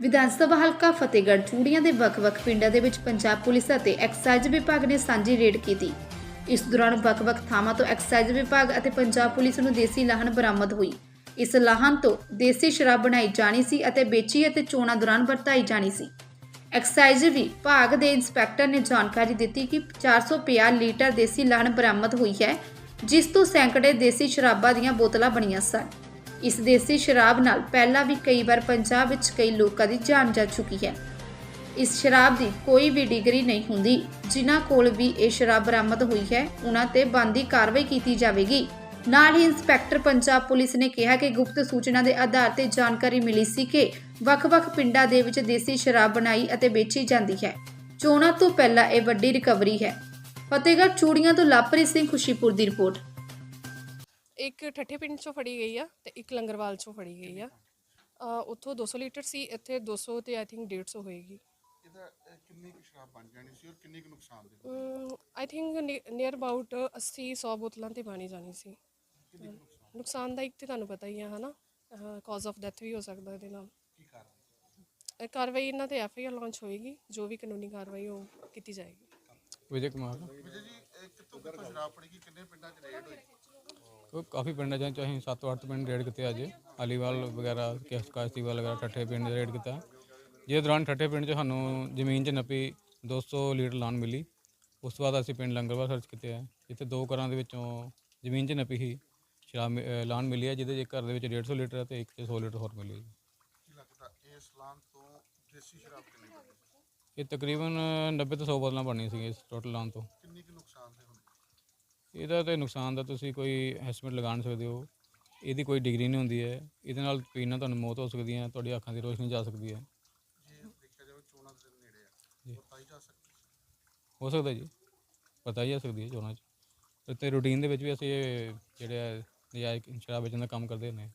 ਵਿਧਾਨ ਸਭਾ ਹਲਕਾ ਫਤਿਹਗੜ੍ਹ ਚੂੜੀਆਂ ਦੇ ਵੱਖ-ਵੱਖ ਪਿੰਡਾਂ ਦੇ ਵਿੱਚ ਪੰਜਾਬ ਪੁਲਿਸ ਅਤੇ ਐਕਸਾਈਜ਼ ਵਿਭਾਗ ਨੇ ਸਾਂਝੀ ਰੇਡ ਕੀਤੀ। ਇਸ ਦੌਰਾਨ ਵੱਖ-ਵੱਖ ਥਾਵਾਂ ਤੋਂ ਐਕਸਾਈਜ਼ ਵਿਭਾਗ ਅਤੇ ਪੰਜਾਬ ਪੁਲਿਸ ਨੂੰ ਦੇਸੀ ਲਾਹਨ ਬਰਾਮਦ ਹੋਈ। ਇਸ ਲਾਹਨ ਤੋਂ ਦੇਸੀ ਸ਼ਰਾਬ ਬਣਾਈ ਜਾਣੀ ਸੀ ਅਤੇ ਵੇਚੀ ਅਤੇ ਚੋਣਾਂ ਦੌਰਾਨ ਵਰਤਾਈ ਜਾਣੀ ਸੀ। ਐਕਸਾਈਜ਼ ਵਿਭਾਗ ਦੇ ਇੰਸਪੈਕਟਰ ਨੇ ਜਾਣਕਾਰੀ ਦਿੱਤੀ ਕਿ 450 ਲੀਟਰ ਦੇਸੀ ਲਾਹਨ ਬਰਾਮਦ ਹੋਈ ਹੈ, ਜਿਸ ਤੋਂ ਸੈਂਕੜੇ ਦੇਸੀ ਸ਼ਰਾਬਾਂ ਦੀਆਂ ਬੋਤਲਾਂ ਬਣੀਆਂ ਸਨ। ਇਸ ਦੇਸੀ ਸ਼ਰਾਬ ਨਾਲ ਪਹਿਲਾਂ ਵੀ ਕਈ ਵਾਰ ਪੰਜਾਬ ਵਿੱਚ ਕਈ ਲੋਕਾਂ ਦੀ ਜਾਨ ਜਾ ਚੁੱਕੀ ਹੈ। ਇਸ ਸ਼ਰਾਬ ਦੀ ਕੋਈ ਵੀ ਡਿਗਰੀ ਨਹੀਂ ਹੁੰਦੀ। ਜਿਨ੍ਹਾਂ ਕੋਲ ਵੀ ਇਹ ਸ਼ਰਾਬ ਬਰਾਮਦ ਹੋਈ ਹੈ, ਉਹਨਾਂ ਤੇ ਬੰਦੀ ਕਾਰਵਾਈ ਕੀਤੀ ਜਾਵੇਗੀ। ਨਾਲ ਹੀ ਇੰਸਪੈਕਟਰ ਪੰਜਾਬ ਪੁਲਿਸ ਨੇ ਕਿਹਾ ਕਿ ਗੁਪਤ ਸੂਚਨਾ ਦੇ ਆਧਾਰ ਤੇ ਜਾਣਕਾਰੀ ਮਿਲੀ ਸੀ ਕਿ ਵੱਖ-ਵੱਖ ਪਿੰਡਾਂ ਦੇ ਵਿੱਚ ਦੇਸੀ ਸ਼ਰਾਬ ਬਣਾਈ ਅਤੇ ਵੇਚੀ ਜਾਂਦੀ ਹੈ। ਚੋਣਾਂ ਤੋਂ ਪਹਿਲਾਂ ਇਹ ਵੱਡੀ ਰਿਕਵਰੀ ਹੈ। ਫਤਿਹਗੜ੍ਹ ਚੂੜੀਆਂ ਤੋਂ ਲਾਪਰੀ ਸਿੰਘ ਖੁਸ਼ੀਪੁਰ ਦੀ ਰਿਪੋਰਟ। ਇੱਕ ਠੱਠੇ ਪਿੰਡ ਚੋਂ ਫੜੀ ਗਈ ਆ ਤੇ ਇੱਕ ਲੰਗਰਵਾਲ ਚੋਂ ਫੜੀ ਗਈ ਆ। ਅ, ਉੱਥੋਂ 200 ਲੀਟਰ ਸੀ ਇੱਥੇ 200 ਤੇ ਆਈ ਥਿੰਕ 150 ਹੋਏਗੀ। ਇਹਦਾ ਅਹ, ਕਿੰਨੀ ਕੁ ਸ਼ਰਾਬ ਬਣ ਜਾਣੀ ਸੀ ਔਰ ਕਿੰਨੀ ਕੁ ਨੁਕਸਾਨ ਦੇ ਆਈ ਥਿੰਕ ਨੀਅਰ ਅਬਾਊਟ 80 100 ਬੋਤਲਾਂ ਤੇ ਪਾਣੀ ਜਾਣੀ ਸੀ। ਨੁਕਸਾਨ? ਦਾ ਇੱਕ ਤੇ ਤੁਹਾਨੂੰ ਪਤਾ ਹੀ ਆ ਹਨਾ? ਕਾਜ਼ ਆਫ ਡੈਥ ਵੀ ਹੋ ਸਕਦਾ ਇਹਦੇ ਨਾਲ। ਕੀ ਕਾਰਨ? ਕਾਰਵਾਈ ਇਹਨਾਂ ਤੇ ਐਫ ਆਈ ਆਰ ਲਾਂਚ ਹੋਏਗੀ ਜੋ ਵੀ ਕਾਨੂੰਨੀ ਕਾਰਵਾਈ ਉਹ ਕੀਤੀ ਜਾਏਗੀ। ਵਿਜੇ ਕੁਮਾਰ। ਵਿਜੇ ਜੀ ਇਹ ਕਿੱਥੋਂ ਕਿੱਥੋਂ ਸ਼ਰਾਬ ਫੜੀ ਗਈ? ਕਿੰਨੇ ਪਿੰਡਾਂ 'ਚ ਰੇਡ ਹੋਈ? ਉਹ ਕਾਫੀ ਪਿੰਡਾਂ ਜਾਂ ਅਸੀਂ 7-8 ਪਿੰਡ ਰੇਡ ਕੀਤੇ ਅੱਜ। ਅਲੀਵਾਲ ਵਗੈਰਾ ਕੇਸ ਕਾਸਤੀਵਾਲ ਵਗੈਰਾ ਠੱਠੇ ਪਿੰਡ ਰੇਡ ਕੀਤਾ ਜਿਹਦੇ ਦੌਰਾਨ ਠੱਠੇ ਪਿੰਡ 'ਚ ਸਾਨੂੰ ਜ਼ਮੀਨ 'ਚ ਨੱਪੀ 200 ਲੀਟਰ ਲਾਨ ਮਿਲੀ। ਉਸ ਤੋਂ ਬਾਅਦ ਅਸੀਂ ਪਿੰਡ ਲੰਗਰਵਾਲ ਸਰਚ ਕੀਤੇ ਆ। ਜਿੱਥੇ ਦੋ ਘਰਾਂ ਦੇ ਵਿੱਚੋਂ ਜ਼ਮੀਨ 'ਚ ਨੱਪੀ ਸੀ ਸ਼ਰਾਬ ਲਾਨ ਮਿਲੀ ਹੈ ਜਿਹਦੇ 'ਚ ਇੱਕ ਘਰ ਦੇ ਵਿੱਚ 150 ਲੀਟਰ ਹੈ ਤੇ ਇੱਕ 'ਚ 100 ਲੀਟਰ ਹੋਰ ਮਿਲੀ ਹੈ ਕੀ ਲੱਗਦਾ ਇਸ ਲਾਨ ਤੋਂ ਦੇਸੀ ਸ਼ਰਾਬ ਕਿੰਨੀ ਬਣੀ? ਇਹ ਤਕਰੀਬਨ 90 ਤੋਂ 100 ਬੋਤਲਾਂ ਬਣਨੀਆਂ ਸੀ ਇਸ ਟੋਟਲ ਲਾਨ ਤੋਂ। ਕਿੰਨੀ ਕੁ ਨੁਕਸਾਨ ਦੇ ਹੋਣੇ ਇਹਦਾ ਤੇ ਨੁਕਸਾਨ ਦਾ ਤੁਸੀਂ ਕੋਈ ਐਸਟੀਮੇਟ ਲਗਾ ਨਹੀਂ ਸਕਦੇ ਹੋ। ਇਹਦੀ ਕੋਈ ਡਿਗਰੀ ਨਹੀਂ ਹੁੰਦੀ ਹੈ। ਇਹਦੇ ਨਾਲ ਪੀਣ ਨਾਲ ਤੁਹਾਨੂੰ ਮੌਤ ਹੋ ਸਕਦੀ ਹੈ ਤੁਹਾਡੀ ਅੱਖਾਂ ਦੀ ਰੋਸ਼ਨੀ ਜਾ ਸਕਦੀ ਹੈ। ਹੀ ਸਕਦੀ ਜੀ। ਪਤਾ ਹੀ ਆ ਸਕਦੀ ਹੈ ਚੋਣਾਂ 'ਚ। ਤੇ- ਰੂਟੀਨ ਦੇ ਵਿੱਚ ਵੀ ਅਸੀਂ ਇਹ ਜਿਹੜੇ ਨਜਾਇਜ਼ ਸ਼ਰਾਬ ਵੇਚਣ ਦਾ ਕੰਮ ਕਰਦੇ ਹੁੰਦੇ ਹਾਂ